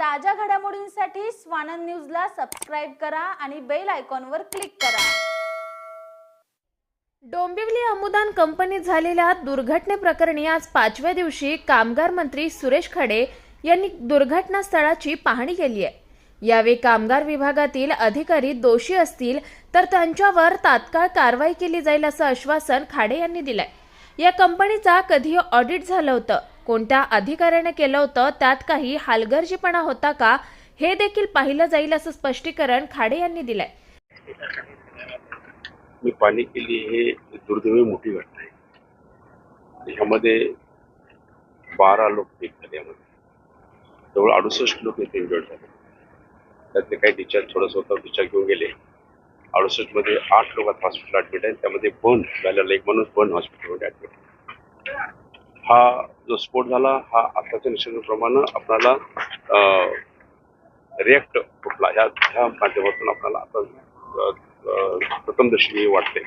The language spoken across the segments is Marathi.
ताज्या घडामोडींसाठी स्वानंद न्यूजला सबस्क्राईब करा आणि बेल आयकॉनवर क्लिक करा. डोंबिवली अमुदान कंपनीत झालेल्या दुर्घटनेप्रकरणी आज पाचव्या दिवशी कामगार मंत्री सुरेश खडे यांनी दुर्घटनास्थळाची पाहणी केली आहे. यावेळी कामगार विभागातील अधिकारी दोषी असतील तर त्यांच्यावर तात्काळ कारवाई केली जाईल असं आश्वासन खाडे यांनी दिलंय. या कंपनीचा कधी ऑडिट झालं होतं. कोणत्या अधिकाऱ्याने केलं होतं त्यात काही हालगर्जीपणा होता का हे देखील पाहिलं जाईल असं स्पष्टीकरण खाडे यांनी दिलंय. मी पाणी केली हे दुर्दैवी मोठी घटना आहे. ह्यामध्ये बारा लोक झाले यामध्ये. जवळ अडुसष्ट लोक इथे इंजर्ड झाले. त्यातले काही डिचार्ज थोडंसं होतं डिचार्ज घेऊन गेले. अडुसष्टमध्ये आठ लोक हॉस्पिटल ऍडमिट आहे. त्यामध्ये बर्न झालेला एक माणूस बर्न हॉस्पिटलमध्ये ऍडमिट हा जो स्फोट झाला हा आताच्या निष्कर्षाप्रमाणे आपल्याला रिॲक्ट फुटला. ह्या ह्या माध्यमातून आपल्याला आता प्रथमदर्शनी वाटते.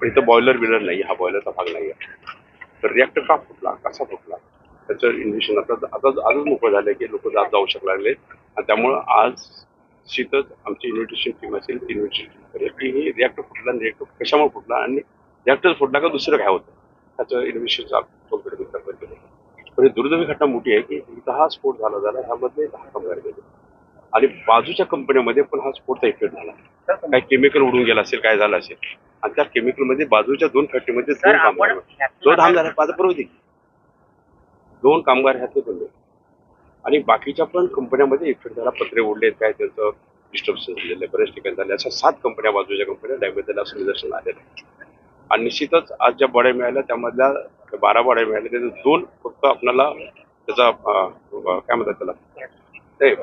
पण इथं बॉयलर बिलर नाही हा बॉयलरचा भाग नाही आहे तर रिॲक्टर का फुटला? कसा फुटला? त्याचं इन्व्हेस्टिगेशन आता आता आजच मोकळं झालं की लोक जात जाऊ शकले आणि त्यामुळं आज शीतच आमची इन्व्हिटेशन टीम असेल ती इन्व्हिटेशन करेल. की हे रिॲक्टर फुटला आणि रिॲक्टर कशामुळे फुटला? आणि रिॲक्टर फुटला का दुसरं काय होतं? त्याचं इन्व्हिटेशनचा चौकडी केलं. पण ही दुर्दैवी घटना मोठी आहे की इथं हा स्फोट झाला झाला ह्यामध्ये दहा कामगार गेले. आणि बाजूच्या कंपन्यांमध्ये पण हा स्फोटचा इफेक्ट झाला. काही केमिकल उडून गेला असेल काय झालं असेल. आणि त्या केमिकलमध्ये बाजूच्या दोन फॅक्टरीमध्ये दोन कामगार दोन धाम झाले माझं बरोबर. दोन कामगार ह्यातले पडले आणि बाकीच्या पण कंपन्यांमध्ये इफेक्ट झाला. पत्रे उडले काय त्यांचं डिस्टर्बन्स झालेलं बऱ्याच ठिकाणी झाले. अशा सात कंपन्या बाजूच्या कंपन्या डॅमेज झाल्या असं निदर्शन आलेलं आहे आणि निश्चितच आज ज्या बड्या मिळाल्या त्यामधल्या बारा बड्या मिळाल्या त्याचे दोन फक्त आपल्याला त्याचा काय म्हणतात त्याला? ते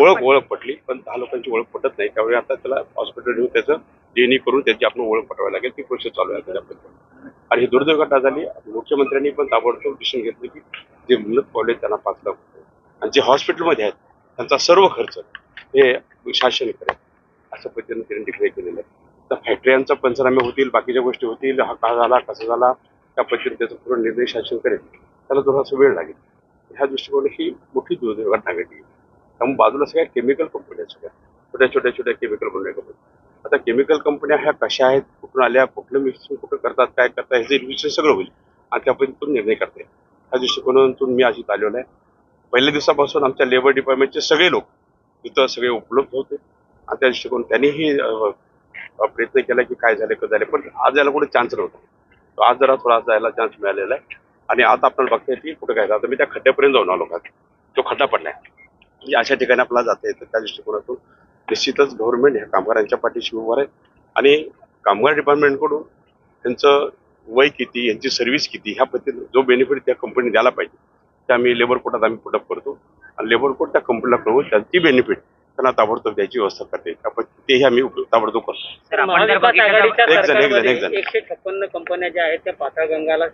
ओळख ओळख पटली. पण दहा लोकांची ओळख पटत नाही. त्यावेळी आता त्याला हॉस्पिटल नेऊन त्याचं डीएनई करून त्याची आपण ओळख पटवावी लागेल ती प्रोसेस चालू आहे त्याच्याबद्दल आणि ही दुर्दैव घटना झाली मुख्यमंत्र्यांनी पण ताबडतोब डिसिशन घेतलं की जे मृत पावले त्यांना पाच लाख आणि जे हॉस्पिटलमध्ये आहेत त्यांचा सर्व खर्च हे शासन करेल अशा पद्धतीने त्यांनी डिक्लेअर केलेलं आहे. तर फॅक्टरीयांचा पंचनामे होतील बाकीच्या गोष्टी होतील हा का झाला कसा झाला त्या पद्धतीने त्याचं पूर्ण निर्णय शासन करेल त्याला थोडासा वेळ लागेल ह्या दृष्टिकोनाने ही मोठी दुर्घटना घडली. त्यामुळे बाजूला सगळ्या केमिकल कंपन्या सगळ्या. छोट्या छोट्या छोट्या केमिकल कंपन्या आता केमिकल कंपन्या ह्या कशा आहेत कुठून आल्या कुठलं मिक्सिंग कुठं करतात काय करतात ह्याचं इन्व्हेस्टिगेशन सगळं होईल. आणि त्या निर्णय करता येईल ह्या दृष्टिकोनातून मी अशीच आलेलो आहे पहिल्या दिवसापासून आमच्या लेबर डिपार्टमेंटचे सगळे लोक इथं सगळे उपलब्ध होते. आणि त्या दृष्टिकोन त्यांनीही प्रयत्न केला की काय झाले कसं झाले पण आज याला कुठे चान्स नव्हता. तो आज जरा थोडा जायला चान्स मिळालेला आहे. आणि आता आपल्याला बघता येते कुठं काय आता मी त्या खड्ड्यापर्यंत जाऊन आलो का? तो खड्डा पडलाय. म्हणजे अशा ठिकाणी आपल्याला जाता येतं. त्या दृष्टिकोनातून निश्चितच गव्हर्नमेंट ह्या कामगारांच्या पाठीशी उभं आहे आणि कामगार डिपार्टमेंटकडून त्यांचं वय किती यांची सर्व्हिस किती ह्या पद्धतीने जो बेनिफिट त्या कंपनी द्यायला पाहिजे ते आम्ही लेबर कोर्टात आम्ही पुटअप करतो. आणि लेबर कोर्ट त्या कंपनीला कळवून त्यांची बेनिफिट त्यांना ताबडतोब द्यायची व्यवस्था करते त्या तेही आम्ही ताबडतोब करतो. एकशे छप्पन्न कंपन्या ज्या आहेत त्या पाताळगंगाला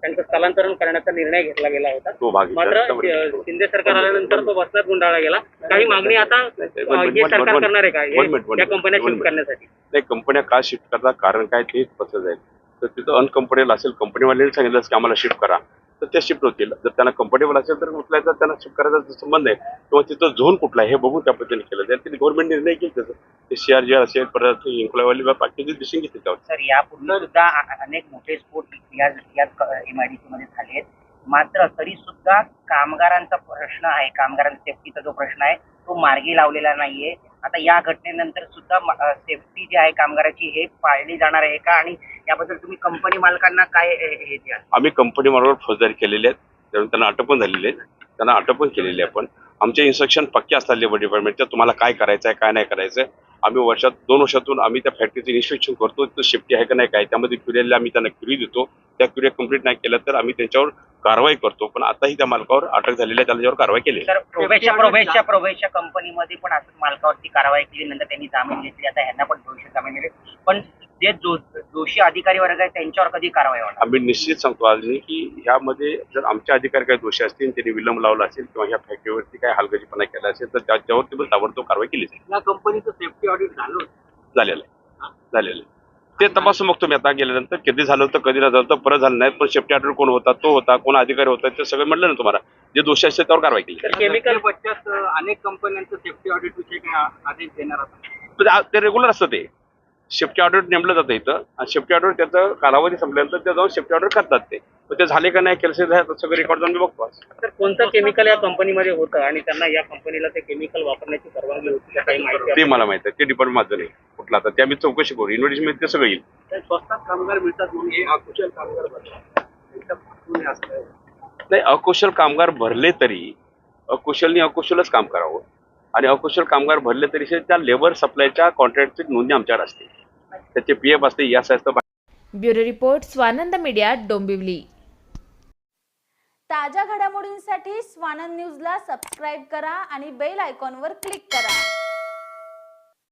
त्यांचं स्थलांतरण करण्याचा निर्णय घेतला गेला होता. तो भाग घेतला. मात्र शिंदे सरकार आल्यानंतर तो बसण्यात गुंडाळला गेला. काही मागणी आता नाही, नाही, अं, one हे सरकार करणार आहे का? या कंपन्या शिफ्ट. करण्यासाठी. नाही कंपन्या का शिफ्ट करतात? कारण काय ते पसंत जाईल तर तिथं अनकम्फर्टेबल असेल कंपनीवाल्यांनी सांगितलं की आम्हाला शिफ्ट करा. तर ते शिफ्ट होतील जर त्यांना कम्फर्टेबल असेल तर कुठल्या त्यांना शिफ्ट करायचा संबंध आहे किंवा तिथं झोन कुठला आहे हे बघून त्या पद्धतीने केलं. जाईल तिथे गव्हर्नमेंट निर्णय घेईल त्याचं ते सीआरजी असेल परत इम्प्लॉयवाली बाकीचे दिसून घेतील त्यावर. सर यापूर्वी सुद्धा अनेक मोठे स्फोट या याच एमआयडीसी मध्ये झाले आहेत. मात्र तरी सुद्धा कामगारांचा प्रश्न आहे. कामगारांचा सेफ्टीचा जो प्रश्न आहे तो मार्गी लावलेला नाहीये. आता या घटनेनंतर सुद्धा सेफ्टी जी आहे कामगाराची हे पाळली जाणार आहे का? आणि याबद्दल तुम्ही कंपनी मालकांना काय हे हे द्याल? आम्ही कंपनी मार्फत फौजदारी केलेली आहेत त्यामुळे त्यांना अटक पण झालेली आहे. त्यांना अटक पण केलेली आहे आपण. आमचे इन्स्ट्रक्शन पक्के असतात लेबर डिपार्टमेंटच्या तुम्हाला काय करायचं आहे काय नाही करायचं आहे आम्ही वर्षात दोन वर्षातून आम्ही त्या फॅक्टरीचं इन्स्पेक्शन करतो. तर सेफ्टी आहे का नाही काय? त्यामध्ये क्युरियरला आम्ही त्यांना क्युरी देतो. त्या क्युरिया कंप्लीट नाही केलं तर आम्ही त्यांच्यावर कारवाई करतो. पण आताही त्या मालकावर अटक झालेली आहे त्याच्यावर कारवाई केली प्रोबेशच्या कंपनीमध्ये पण असं मालकावरती कारवाई केली नंतर त्यांनी जामीन घेतली. आता ह्यांना पण भविष्यात जामीन दिले पण जे जो दोषी अधिकारी वर्ग आहे त्यांच्यावर कधी कारवाई होणार? आम्ही निश्चित सांगतो आज की ह्यामध्ये जर आमचे अधिकारी काही दोषी असतील त्यांनी विलंब लावला असेल किंवा ह्या फॅक्टरीवरती काही हलगर्जीपणा केला असेल तर त्याच्यावरती पण ताबडतोब कारवाई केली जाईल. या कंपनीचं सेफ्टी ऑडिट झालं झालेलं आहे. झालेलं आहे. ते तपासून बघतो मी आता गेल्यानंतर. कधी झालं होतं कधी नाही झालं होतं परत झालं नाही पण शेफ्टी ऑर्डर कोण होता तो होता कोण अधिकारी होता ते सगळं म्हटलं ना तुम्हाला. जे दोषी असतील त्यावर कारवाई केली तर केमिकल बच्चात अनेक कंपन्यांचं सेफ्टी ऑडिट विषयी आदेश देणार आ- ते रेग्युलर असतं ते. सेफ्टी ऑर्डर नेमलं जातं इथं. आणि सेफ्टी ऑर्डर त्याचं कालावधी संपल्यानंतर ते जाऊन सेफ्टी ऑर्डर करतात ते. पण ते झाले का नाही केलं असेल तर सगळं रेकॉर्ड जाऊन मी बघतो. तर कोणतं केमिकल या कंपनीमध्ये होतं आणि त्यांना या कंपनीला ते केमिकल वापरण्याची परवानगी होती का काही माहिती ते मला माहीत आहे. ते डिपार्टमेंट माझं नाही. कुठला आता ते आम्ही चौकशी करू. इन्व्हेस्टिमेंट ते सगळं येईल. तर स्वस्तात कामगार मिळतात म्हणून हे अकुशल कामगार असतं. नाही अकुशल कामगार भरले तरी अकुशलनी अकुशलच काम करावं. आणि अकुशल कामगार भरले तरी से त्या लेबर सप्लायच्या कॉन्ट्रॅक्टची नोंदणी आमच्यावर असते. त्याचे पी एफ असते यास असतं bureau report Swanand media Dombivli. ताज्या घडामोडींसाठी स्वानंद न्यूजला सबस्क्राईब करा आणि बेल आयकॉनवर क्लिक करा.